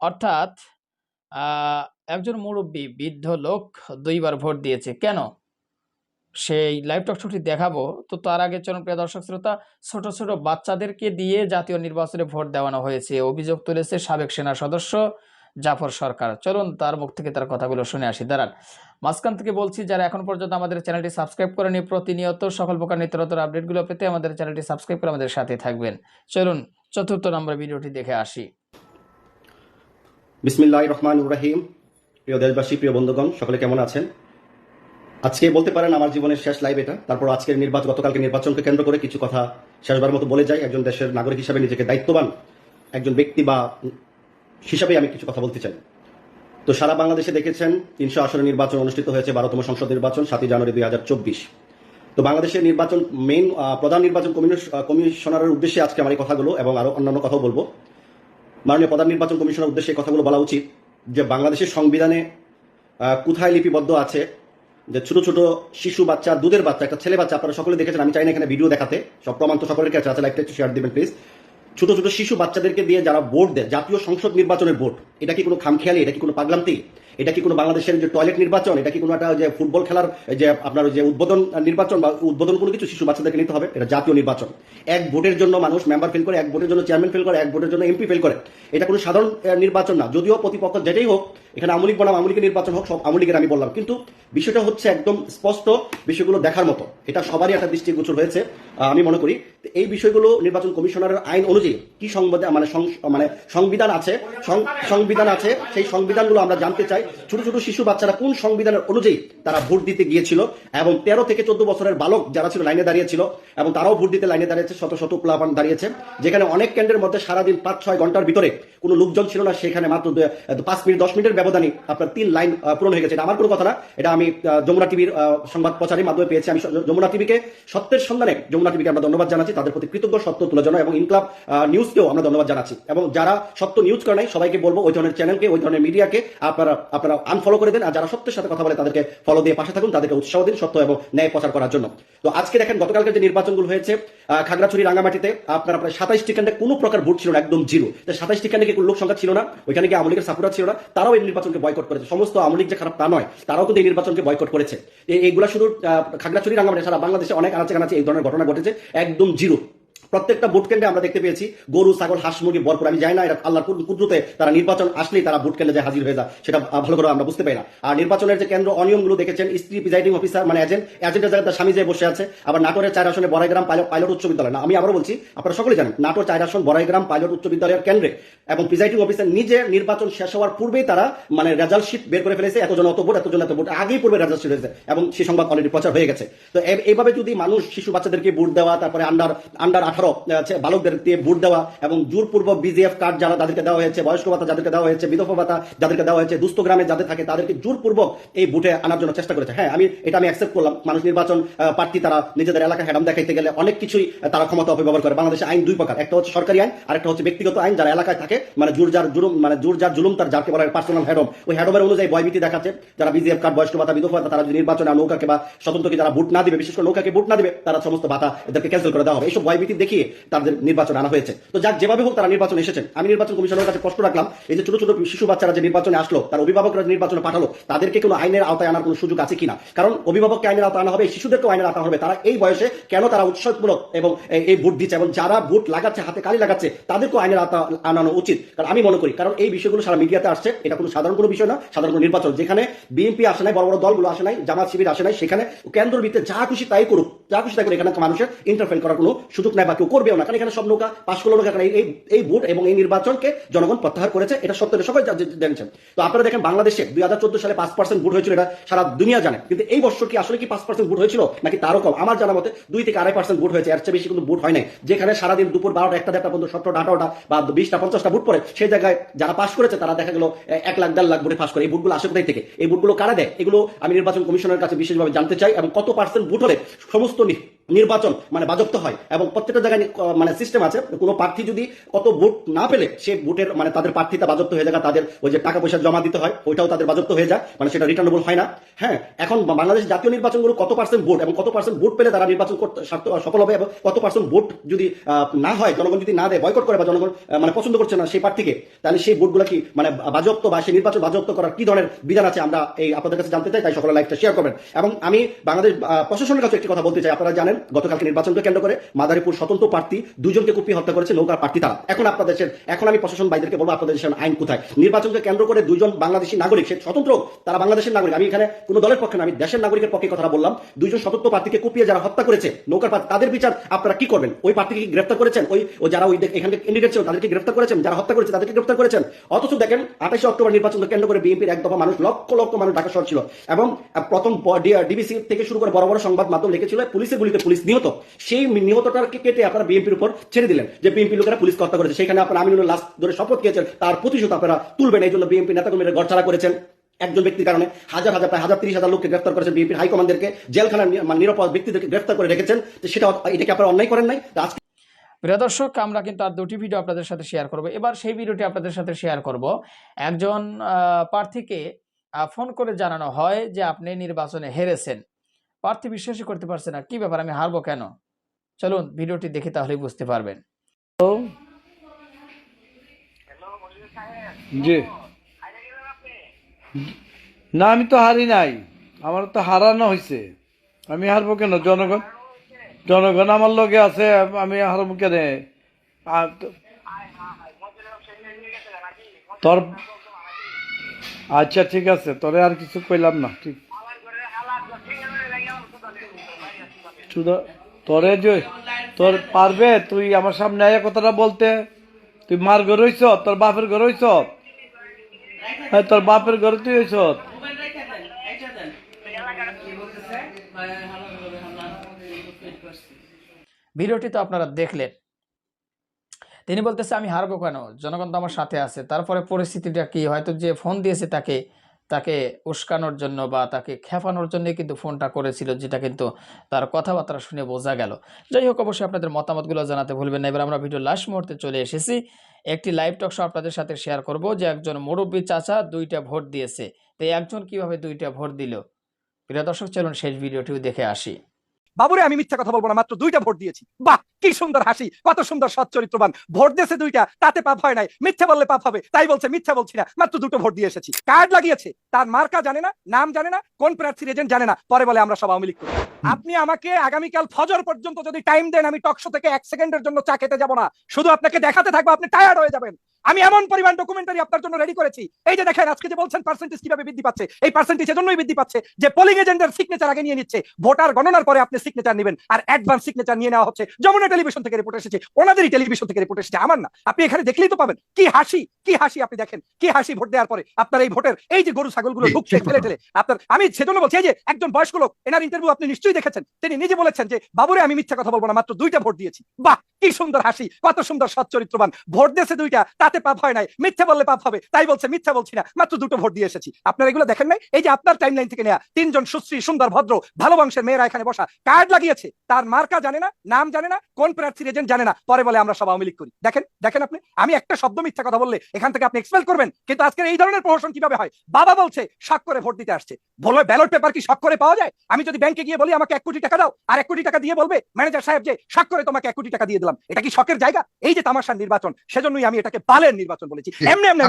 অর্থাৎ একজন মুরব্বী বৃদ্ধ লোক দুইবার ভোট দিয়েছে। কেন? সেই লাইভ টক শোটি দেখাবো। তো তার আগে চলুন প্রিয় দর্শক শ্রোতা, ছোট ছোট বাচ্চাদেরকে দিয়ে জাতীয় নির্বাচনে ভোট দেওয়ানো হয়েছে। অভিযোগ তুলেছে সাবেক সেনা সদস্য জাফর সরকার। চলুন তার মুখ থেকে তার কথাগুলো শুনে আসি। দাঁড়ান। মাঝখান থেকে বলছি, যারা এখন পর্যন্ত আমাদের চ্যানেলটি সাবস্ক্রাইব করেনি, প্রতিনিয়ত সকল প্রকার নিত্যনতুন আপডেটগুলো পেতে আমাদের চ্যানেলটি সাবস্ক্রাইব করে আমাদের সাথে থাকবেন। চলুন চতুর্থ নম্বর ভিডিওটি দেখে আসি। রহমান রাহিম। প্রিয় দেশবাসী, প্রিয় বন্ধুগণ, সকলে কেমন আছেন? আজকে বলতে পারেন আমার জীবনের শেষ লাইভ এটা। তারপর আজকের নির্বাচন, গতকালকে নির্বাচনকে কেন্দ্র করে কিছু কথা শেষবার মতো বলে যাই। একজন দেশের নাগরিক হিসাবে নিজেকে দায়িত্ববান, একজন ব্যক্তি বা হিসাবে আমি কিছু কথা বলতে চাই। তো সারা বাংলাদেশে দেখেছেন, তিনশো আসনের নির্বাচন অনুষ্ঠিত হয়েছে, বারোতম সংসদ নির্বাচন, সাতই জানুয়ারি দুই হাজার চব্বিশ। তো বাংলাদেশের নির্বাচন মেইন প্রধান নির্বাচন কমিশ- কমিশনারের উদ্দেশ্যে আজকে আমার এই কথাগুলো এবং আরও অন্যান্য কথাও বলব। মাননীয় প্রধান নির্বাচন কমিশনের উদ্দেশ্যে কথাগুলো বলা উচিত। যে বাংলাদেশের সংবিধানে কোথায় লিপিবদ্ধ আছে, যে ছোট ছোট শিশু বাচ্চা, দুধের বাচ্চা, একটা ছেলে বাচ্চা, আপনারা সকলে দেখেছেন, আমি চাই না এখানে ভিডিও দেখাতে, সব প্রমাণ তো সকলের কাছে আছে লাইকটা একটু শেয়ার দিবেন প্লিজ ছোট ছোট শিশু বাচ্চাদেরকে দিয়ে যারা ভোট দেয়, জাতীয় সংসদ নির্বাচনের ভোট, এটা কি কোনো খামখেয়ালি, এটা কি কোনো পাগলামতি? এটা কি কোনো বাংলাদেশের যে টয়লেট নির্বাচন, এটা কি কোনো একটা যে ফুটবল খেলার যে আপনার যে উদ্বোধন নির্বাচন বা উদ্বোধন কোনো কিছু শিশু বাচ্চাদেরকে নিতে হবে? এটা জাতীয় নির্বাচন। এক ভোটের জন্য মানুষ মেম্বার ফেল করে, এক ভোটের জন্য চেয়ারম্যান ফেল করে, এক ভোটের জন্য এমপি ফেল করে। এটা কোনো সাধারণ নির্বাচন না। যদিও প্রতিপক্ষ যেটাই হোক এখানে আমলিক বনাম আমলিকের নির্বাচন হোক, সব আমলিকের আমি বললাম। কিন্তু বিষয়টা হচ্ছে একদম স্পষ্ট, বিষয়গুলো দেখার মতো। এটা সবারই একটা দৃষ্টিগোচর হয়েছে আমি মনে করি। এই বিষয়গুলো নির্বাচন কমিশনারের আইন অনুযায়ী কি সংবিধান মানে মানে সংবিধান আছে সংবিধান আছে, সেই সংবিধানগুলো আমরা জানতে চাই। ছোট ছোট শিশু বাচ্চারা কোন সংবিধানের অনুযায়ী তারা ভোট দিতে গিয়েছিল? এবং তেরো থেকে চোদ্দ বছরের বালক যারা ছিল, লাইনে দাঁড়িয়েছিল এবং তারাও ভোট দিতে লাইনে দাঁড়িয়েছে, শত শত প্লাবান দাঁড়িয়েছে। যেখানে অনেক কেন্দ্রের মধ্যে সারাদিন পাঁচ, ছয় ঘণ্টার ভিতরে কোনো লোকজন ছিল না, সেখানে মাত্র পাঁচ মিনিট, দশ মিনিটের ব্যবধানে আপনার তিন লাইন পূরণ হয়ে গেছে। আমার কোনো কথা না। এটা আমি যমুনা টিভির সংবাদ প্রচারের মাধ্যমে পেয়েছি। আমি যমুনা টিভিকে সত্যের সন্ধানে, যমুনা টিভিকে আমরা ধন্যবাদ জানাচ্ছি। তাদের প্রতি কৃতজ্ঞ, সত্য তুলে জানাই এবং ইনক্লাব নিউজকেও আমরা ধন্যবাদ জানাচ্ছি। এবং যারা সত্য নিউজ করে নাই, সবাইকে বলব, ওই ধরনের চ্যানেলকে, ওই ধরনের মিডিয়াকে আপনারা আপনারা আনফলো করে দেন। আর যারা সত্যের সাথে কথা বলে, তাদেরকে ফলো দিয়ে পাশে থাকুন, তাদেরকে উৎসাহ দিন সত্য এবং ন্যায় প্রচার করার জন্য। তো আজকে দেখেন গতকালকে যে নির্বাচনগুলো হয়েছে খাগড়াছড়ি, রাঙ্গামাটিতে আপনার প্রায় সাতাইশটি কেন্দ্রে কোনো প্রকার ভোট ছিল না, একদম জিরো। সাতাইশটি কেন্দ্রে কি লোক সংখ্যা ছিল না? ওইখানে কি আমলিকের সাপোর্টার ছিল না। তারাও নির্বাচনকে বয়কট করেছে। সমস্ত আমলিক যে খারাপ তা নয়, তারাও কিন্তু এই নির্বাচনকে বয়কট করেছে। এইগুলা শুধু খাগড়াছড়ি, রাঙ্গামাটি, সারা বাংলাদেশে অনেক আনাচে কানাচে এই ধরনের ঘটনা ঘটেছে, একদম জিরো প্রত্যেকটা ভোট কেন্দ্রে আমরা দেখতে পেয়েছি, গরু, ছাগল, হাঁস, মুরগি ভরপুর আমি জানি না এটা আল্লাহর কুদ- কুদরতে তারা নির্বাচন আসলেই তারা ভোট কেন্দ্রে যায় হাজির হয়ে যায়, সেটা ভালো করে আমরা বুঝতে পারি না। আর নির্বাচনের যে কেন্দ্র অনিয়মগুলো দেখেছেন, স্ত্রী প্রিজাইডিং অফিসার মানে এজেন্ট এজেন্টের জায়গায় তার স্বামী যে বসে আছে, আবার নাটোরের চার আসনে বড়াইগ্রাম পাইলট উচ্চ বিদ্যালয়। না, আমি আবারও বলছি, আপনারা সকলে জানেন, নাটোর চার আসন বড়াইগ্রাম পাইলট উচ্চ বিদ্যালয়ের কেন্দ্রে। এবং প্রিজাইডিং অফিসার নিজে নির্বাচন শেষ হওয়ার পূর্বেই তারা মানে রেজাল্ট শিট বের করে ফেলেছে, এতজন অত ভোট, এতজন এত ভোট, আগেই পূর্বে রেজাল্ট শিট হয়েছে। এবং সেই সংবাদ অলরেডি প্রচার হয়ে গেছে। তো এইভাবে যদি মানুষ, শিশু বাচ্চাদেরকে ভোট দেওয়া, তারপরে আন্ডার আন্ডার আঠারো বালকদেরকে ভোট দেওয়া এবং জোরপূর্বক বিজিএফ কার্ড যারা তাদেরকে দেওয়া হয়েছে, বয়স্ক ভাতা যাদেরকে দেওয়া হয়েছে, বিধবা ভাতা যাদেরকে দেওয়া হয়েছে, দুস্থ গ্রামে যাদের থাকে, তাদেরকে জোরপূর্বক এই ভোটে আনার জন্য চেষ্টা করেছে। হ্যাঁ আমি এটা আমি অ্যাকসেপ্ট করলাম। মানুষ নির্বাচন প্রার্থী তারা নিজেদের এলাকা হ্যাডাম দেখাইতে গেলে অনেক কিছুই তারা ক্ষমতা অপব্যবহার করে। বাংলাদেশে আইন দুই প্রকার। একটা হচ্ছে সরকারি আইন আর একটা হচ্ছে ব্যক্তিগত আইন। যারা এলাকায় থাকে মানে জোর যার জুলুম মানে জোর যার জুলুম তার যাকে বলা হয় পার্সোনাল হ্যাডম ওই হ্যাডমের অনুযায়ী বয়ভীতি দেখাচ্ছে। যারা বিজিএফ কার্ড বয়স্ক ভাতা বিধবা, তারা যদি নির্বাচনে নৌকাকে বা স্বতন্ত্রকে যারা ভোট না দিবে, বিশেষ করে নৌকাকে ভোট না দিবে, তারা সমস্ত ভাতা এদেরকে ক্যান্সেল করে দেওয়া হবে। এইসব ভয়ভীতি দেখিয়ে তাদের নির্বাচন আনা হয়েছে। তো যাক, যেভাবে হোক তারা নির্বাচন এসেছেন আমি নির্বাচন কমিশনের কাছে প্রশ্ন রাখলাম। এই যে ছোট ছোট শিশু বাচ্চারা যে নির্বাচনে আসলো, তার অভিভাবকরা নির্বাচনে পাঠালো, তাদেরকে কোনো আইনের আওতায় আনার কোনো সুযোগ আছে কিনা? কারণ অভিভাবককে আইনের আওতায় আনা হবে শিশুদেরকেও আইনের আওতা হবে। তারা এই বয়সে কেন তারা উৎসবমূলক এবং এই- এই ভোট দিচ্ছে? এবং যারা ভোট লাগাচ্ছে, হাতে কালি লাগাচ্ছে, তাদেরকেও আইনের আওতা আনানো উচিত। কারণ আমি মনে করি, কারণ এই বিষয়গুলো সারা মিডিয়াতে আসছে, এটা কোনো সাধারণ কোনো বিষয় না, সাধারণ নির্বাচন। যেখানে বিএনপি আসে নাই, বড় বড় দলগুলো আসে নাই, জামাত শিবির আসে নাই, সেখানে কেন্দ্রের ভিত্তিতে যা খুশি তাই করুক, যা খুশি তাই করুক, এখানে মানুষের ইন্টারফেয়ার করার কোনো সুযোগ নাই বা কেউ করবেও না। কারণ এখানে সব নৌকা পাশ করল কারণ এই এই ভোট এবং এই নির্বাচনকে জনগণ প্রত্যাহার করেছে, এটা সত্য সবাই জানছেন। তো আপনারা দেখেন বাংলাদেশে দুই হাজার চোদ্দ সালে পাঁচ পার্সেন্ট ভোট হয়েছিল, এটা সারা দুনিয়া জানে। কিন্তু এই বছর কি আসলে কি পাঁচ পার্সেন্ট ভোট হয়েছিল, নাকি তারও কম? আমার জানা মতে দুই থেকে আড়াই পার্সেন্ট ভোট হয়েছে, এর চেয়ে বেশি কিন্তু ভোট হয় নাই। যেখানে সারাদিন দুপুর বারোটা, একটা দেড়টা পর্যন্ত, সতেরোটা, আঠারোটা বা বিশটা, পঞ্চাশটা ভোট পড়ে সেই জায়গায় যারা পাশ করেছে, তারা দেখা গেল এক লাখ, দেড় লাখ ভোটে পাশ করে। এই ভোটগুলো আসে কোথায় থেকে, এই ভোটগুলো কারা দেয়? এগুলো আমি নির্বাচন কমিশনের কাছে বিশেষভাবে জানতে চাই এবং কত পার্সেন্ট ভোট হলে সমস্ত নির্বাচন মানে বাজপ্ত হয় এবং প্রত্যেকটা জায়গায় মানে সিস্টেম আছে। কোনো প্রার্থী যদি কত ভোট না পেলে, সে ভোটের মানে তাদের প্রার্থীতা বাজপ্ত হয়ে যায় তাদের ওই যে টাকা পয়সা জমা দিতে হয়, ওইটাও তাদের বাজপ্ত হয়ে যায়। মানে সেটা রিটার্নেবল হয় না। হ্যাঁ এখন বাংলাদেশ জাতীয় নির্বাচনগুলো কত পার্সেন্ট ভোট এবং কত পার্সেন্ট ভোট পেলে তারা নির্বাচন করতে সফল হবে এবং কত পার্সেন্ট ভোট যদি না হয়, জনগণ যদি না দেয় বয়কট করে বা জনগণ মানে পছন্দ করছে না সেই প্রার্থীকে, তাহলে সেই ভোটগুলো কি মানে বাজপ্ত বা সেই নির্বাচন বাজপ্ত করার কি ধরনের বিধান আছে আমরা এই আপনাদের কাছে জানতে চাই, তাই সকলে লাইভটা শেয়ার করবেন। এবং আমি বাংলাদেশ প্রশাসনের কাছে একটি কথা বলতে চাই, আপনারা জানেন গতকালকে নির্বাচনকে কেন্দ্র করে মাদারীপুর স্বতন্ত্র প্রার্থী দুজনকে কুপিয়ে হত্যা করেছে নৌকার প্রার্থী তারা। এখন আপনাদের এখন আমি প্রশাসন ভাইদেরকে বলব, আপনাদের দেশের আইন কোথায়? নির্বাচনকে কেন্দ্র করে দুজন বাংলাদেশী নাগরিক, সে স্বতন্ত্র, তারা বাংলাদেশের নাগরিক। আমি এখানে কোনো দলের পক্ষে না, আমি দেশের নাগরিকের পক্ষে কথা বললাম। দুইজন স্বতন্ত্র প্রার্থীকে কুপিয়ে যারা হত্যা করেছে নৌকার প্রার্থী, তাদের বিচার আপনারা কি করবেন? ওই প্রার্থীকে কি গ্রেফতার করেছেন? ওই ও যারা ওই এখানে ক্যান্ডিডেট ছিল, তাদেরকে গ্রেফতার করেছেন? যারা হত্যা করেছে, তাদেরকে গ্রেফতার করেছেন? অথচ দেখেন, আঠাশে অক্টোবর নির্বাচনকে কেন্দ্র করে বিএনপির এক দফা মানুষ, লক্ষ লক্ষ মানুষ ঢাকা শহর ছিল। এবং প্রথম ডিবিসি থেকে শুরু করে বড় বড় সংবাদ মাধ্যম লিখেছিল পুলিশের গুলিতে পুলিশ নিহত। সেই নিহতটাকে কেটে আপনারা বিএনপির উপর ছেড়ে দিলেন, যে বিএনপি লোকেরা পুলিশ হত্যা করেছে। সেখানে আপনারা আমিনুল লাস্ট ধরে শপথ খেয়েছেন তার প্রতিশোধ আপনারা তুলবেন। এই জন্য বিএনপি নেতাকর্মীরা গড়ছাড়া করেছেন একজন ব্যক্তির কারণে। হাজার হাজার, প্রায় হাজার তিরিশ হাজার লোককে গ্রেফতার করেছেন বিএনপির হাইকমান্ডারকে জেলখানার মানে নিরাপদ ব্যক্তিদেরকে গ্রেফতার করে রেখেছেন। সেটা এটাকে আপনারা অন্যায় করেন নাই? আজকে প্রিয় দর্শক, আমরা কিন্তু আর দুটি ভিডিও আপনাদের সাথে শেয়ার করব। এবার সেই ভিডিওটি আপনাদের সাথে শেয়ার করব। একজন প্রার্থীকে ফোন করে জানানো হয় যে আপনি নির্বাচনে হেরেছেন। প্রার্থী বিশ্বাসই করতে পারছে না। কি ব্যাপার, আমি হারবো কেন? চলুন, ভিডিওটি দেখে তাহলেই বুঝতে পারবেন। না, আমি তো হারি নাই। আমার তো হারানো হয়েছে আমি হারবো কেন? জনগণ জনগণ আমার লগে আছে, আমি হারবো কেন? তোর আচ্ছা ঠিক আছে। তোরে আর কিছু কইলাম না, ঠিক। তোরে তোর পারবে, তুই আমার সামনে কথাটা বলতে। তুই মার ঘর তোর বাপের ঘর হ্যাঁ তোর বাপের ঘরে তুই ভিডিওটি তো আপনারা দেখলেন। তিনি বলতেছে, আমি হারবো কেন? জনগণ তো আমার সাথে আছে। তারপরে পরিস্থিতিটা কি? হয়তো যে ফোন দিয়েছে তাকে তাকে উস্কানোর জন্য বা তাকে খেপানোর জন্য কিন্তু ফোনটা করেছিল, যেটা কিন্তু তার কথাবার্তা শুনে বোঝা গেল। যাই হোক, অবশ্যই আপনাদের মতামতগুলো জানাতে ভুলবেন না। এবার আমরা ভিডিও লাস্ট মুহূর্তে চলে এসেছি। একটি লাইভ টক শো আপনাদের সাথে শেয়ার করব যে একজন মুরব্বী চাচা দুইটা ভোট দিয়েছে। তো একজন কীভাবে দুইটা ভোট দিল? প্রিয় দর্শক, চলুন শেষ ভিডিওটিও দেখে আসি। বাবুরে, আমি মিথ্যা কথা বলব না, মাত্র দুইটা ভোট দিয়েছি। বাহ, কি সুন্দর হাসি, কত সুন্দর সৎ চরিত্রবান ভোট দিয়েছে দুইটা, তাতে পাপ হয় নাই। মিথ্যা বললে পাপ হবে, তাই বলছে, মিথ্যা বলছি না, মাত্র দুটো ভোট দিয়ে এসেছি। কার্ড লাগিয়েছে, তার মার্কা জানে না, নাম জানে না, কোন প্রার্থীর এজেন্ট জানে না, পরে বলে আমরা সব আওয়ামী লীগ আপনি আমাকে আগামীকাল ফজর পর্যন্ত যদি টাইম দেন, আমি টকশো থেকে এক সেকেন্ডের জন্য চা খেতে যাব না। শুধু আপনাকে দেখাতে থাকব, আপনি টায়ার্ড হয়ে যাবেন। আমি এমন পরিমাণ ডকুমেন্টারি আপনার জন্য রেডি করেছি। এই যে দেখেন আজকে যে বলছেন পার্সেন্টেজ কীভাবে বৃদ্ধি পাচ্ছে এই পার্সেন্টেজ এজন্যই বৃদ্ধি পাচ্ছে যে পোলিং এজেন্টের সিগনেচার আগে নিয়ে নিচ্ছে। ভোটার গণনার পরে আপনি সিগনেচার নেবেন। আর অ্যাডভান্স সিগনেচার নিয়ে নেওয়া হচ্ছে। যমুনা টেলিভিশন থেকে রিপোর্ট এসেছে। ওনাদেরই টেলিভিশন থেকে রিপোর্ট এসেছে। আমার না। আপনি এখানে দেখলেই তো পাবেন। কি হাসি কি হাসি আপনি দেখেন। কি হাসি ভোট দেওয়ার পরে আপনার এই ভোটের এই যে গরু ছাগলগুলো ঢুকছে ঠেলে ঠেলে। আপনার আমি সেজন্য বলছি এই যে একজন বয়স্ক লোক এনার ইন্টারভিউ আপনি নিশ্চয়ই দেখেছেন। তিনি নিজে বলেছেন যে বাবুরে আমি মিথ্যা কথা বলব না মাত্র দুইটা ভোট দিয়েছি। বাহ! কি সুন্দর হাসি কত সুন্দর সৎ চরিত্রবান। ভোট দিয়েছে দুইটা তাতে পাপ হয় নাই। মিথ্যা বললে পাপ হবে, তাই বলছে, মিথ্যা বলছি না। মাত্র দুটো ভোট দিয়ে এসেছি। আপনারা এগুলো দেখেন নাই? এই যে আপনার টাইম লাইন থেকে নেওয়া তিনজন সুশ্রী, সুন্দর, ভদ্র, ভালো বংশের মেয়েরা এখানে বসা, কার্ড লাগিয়েছে। তার মার্কা জানে না, নাম জানে না, কোন প্রার্থীর এজেন্ট জানে না। পরে বলে আমরা সব আওয়ামী লীগ করি। দেখেন দেখেন আপনি, আমি একটা শব্দ মিথ্যা কথা বললে এখান থেকে আপনি এক্সপেল করবেন, কিন্তু আজকের এই ধরনের প্রহসন কীভাবে হয়? বাবা বলছে, শখ করে ভোট দিতে আসছে। বলবে ব্যালট পেপার কি শখ করে পাওয়া যায়? আমি যদি ব্যাংকে গিয়ে বলি, আমাকে এক কোটি টাকা দাও, আর এক কোটি টাকা দিয়ে বলবে ম্যানেজার সাহেব যে, শখ করে তোমাকে এক কোটি টাকা দিয়ে দিলাম। এটা কি শখের জায়গা? এই যে তামাশার নির্বাচন, সেজন্যই আমি এটাকে বালের নির্বাচন বলেছি। এমনি এমনি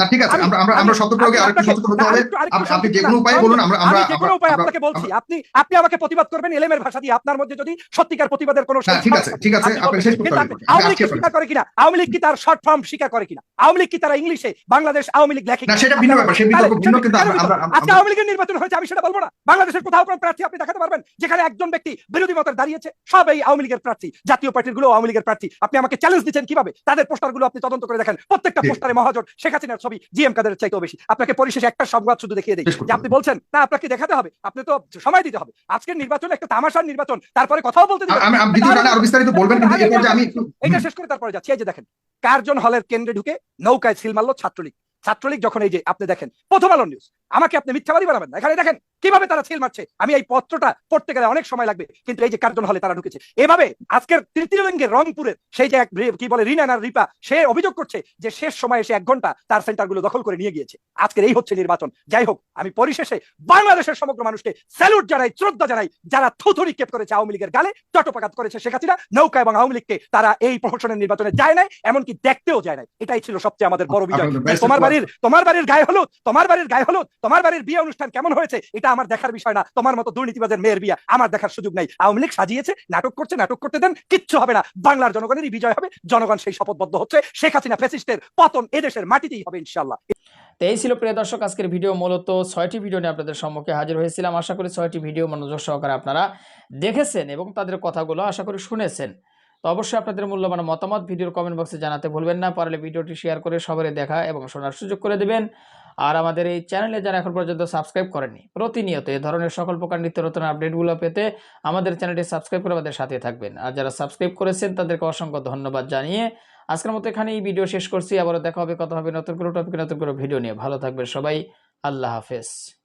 না, ঠিক আছে আমরা আমরা আমরা শব্দ প্রয়োগে আরেকটু হতে হবে আপনি যে কোনো উপায়ে বলুন আমরা আমরা যে কোনো উপায়ে আপনাকে বলছি আপনি আপনি আমাকে প্রতিবাদ করবেন এলেমের ভাষা দিয়ে আপনার মধ্যে যদি সত্যিকার প্রতিবাদের কোনো ঠিক আছে, ঠিক আছে, আপনি শেষ করতে আওয়ামী লীগ স্বীকার করে কিনা? আওয়ামী লীগ কি তার শর্ট ফর্ম স্বীকার করে কিনা? আওয়ামী লীগ কি তারা ইংলিশে বাংলাদেশ আওয়ামী লীগ লেখে না, সেটা ভিন্ন ব্যাপার, বিতর্ক ভিন্ন, কিন্তু আমরা- আজকে আওয়ামী লীগের নির্বাচন হয়েছে আমি সেটা বলব না। বাংলাদেশের কোথাও কোনো প্রার্থী আপনি দেখাতে পারবেন যেখানে একজন ব্যক্তি বিরোধী মতের দাঁড়িয়েছে সব এই আওয়ামী লীগের প্রার্থী জাতীয় পার্টিরগুলো আওয়ামী লীগের প্রার্থী। আপনি আমাকে চ্যালেঞ্জ দিচ্ছেন কীভাবে? তাদের পোস্টারগুলো আপনি তদন্ত করে দেখেন প্রত্যেকটা পোস্টারে মহাজোট শেখ হাসিনার ছবি জিএম কাদের চাইতেও বেশি। আপনাকে পরিশেষে একটা সংবাদ শুধু দেখিয়ে দিই যে আপনি বলছেন না আপনাকে দেখাতে হবে আপনি তো সময় দিতে হবে। আজকের নির্বাচন একটা তামাশার নির্বাচন তারপরে কথাও বলতে আরও বিস্তারিত বলবেন কিন্তু আমি এটা শেষ করে তারপরে যাচ্ছি। এই যে দেখেন কার্জন হলের কেন্দ্রে ঢুকে নৌকায় সিল মারলো ছাত্রলীগ। ছাত্রলীগ যখন এই যে আপনি দেখেন প্রথম আলো নিউজ আমাকে আপনি মিথ্যাবাদী বানাবেন না। এখানে দেখেন কীভাবে তারা সিল মারছে। আমি এই পত্রটা পড়তে গেলে অনেক সময় লাগবে কিন্তু এই যে কার্জন হলে তারা ঢুকেছে। এভাবে আজকের তৃতীয়লিঙ্গের রংপুরের সেই যে এক কি বলে রিনা রিপা সে অভিযোগ করছে যে শেষ সময় এসে এক ঘণ্টা তার সেন্টারগুলো দখল করে নিয়ে গিয়েছে। আজকের এই হচ্ছে নির্বাচন। যাই হোক আমি পরিশেষে বাংলাদেশের সমগ্র মানুষকে স্যালুট জানাই শ্রদ্ধা জানাই যারা থুথু নিক্ষেপ করেছে আওয়ামী লীগের গালে চট্টপাঘাত করেছে শেখ হাসিনা নৌকা এবং আওয়ামী লীগকে তারা এই প্রহসনের নির্বাচনে যায় নাই এমনকি দেখতেও যায় নাই। এটাই ছিল সবচেয়ে আমাদের বড় বিজয় তোমার বাড়ির তোমার বাড়ির গায়ে হলুদ তোমার বাড়ির গায়ে হলুদ তোমার বাড়ির বিয়ে অনুষ্ঠান কেমন হয়েছে, এটা আমার দেখার বিষয় না। তোমার মতো দুর্নীতিবাজের মেয়ের বিয়ে আমার দেখার সুযোগ নাই। আওয়ামী লীগ সাজিয়েছে, নাটক করছে, নাটক করতে দেন, কিচ্ছু হবে না। বাংলার জনগণেরই বিজয় হবে, জনগণ সেই শপথবদ্ধ হচ্ছে। শেখ হাসিনা ফেসিস্টের পতন এদেশের মাটিতেই হবে ইনশাল্লাহ তো এই ছিল প্রিয় দর্শক, আজকের ভিডিও মূলত ছয়টি ভিডিও নিয়ে আপনাদের সম্মুখে হাজির হয়েছিলাম। আশা করি ছয়টি ভিডিও মনোযোগ সহকারে আপনারা দেখেছেন এবং তাদের কথাগুলো আশা করি শুনেছেন। তো অবশ্যই আপনাদের মূল্যবান মতামত ভিডিওর কমেন্ট বক্সে জানাতে ভুলবেন না। পারলে ভিডিওটি শেয়ার করে সবারই দেখা এবং শোনার সুযোগ করে দেবেন। আর আমাদের এই চ্যানেলে যারা এখন পর্যন্ত সাবস্ক্রাইব করেনি প্রতিনিয়ত এ ধরনের সকল প্রকার নিত্য নতুন আপডেটগুলো পেতে আমাদের চ্যানেলটি সাবস্ক্রাইব করে আমাদের সাথে থাকবেন। আর যারা সাবস্ক্রাইব করেছেন, তাদেরকে অসংখ্য ধন্যবাদ জানিয়ে আজকের মতো এখানে এই ভিডিও শেষ করছি। আবারও দেখা হবে, কথা হবে নতুন কোনো টপিক নতুন কোনো ভিডিও নিয়ে। ভালো থাকবেন সবাই। আল্লাহ হাফেজ।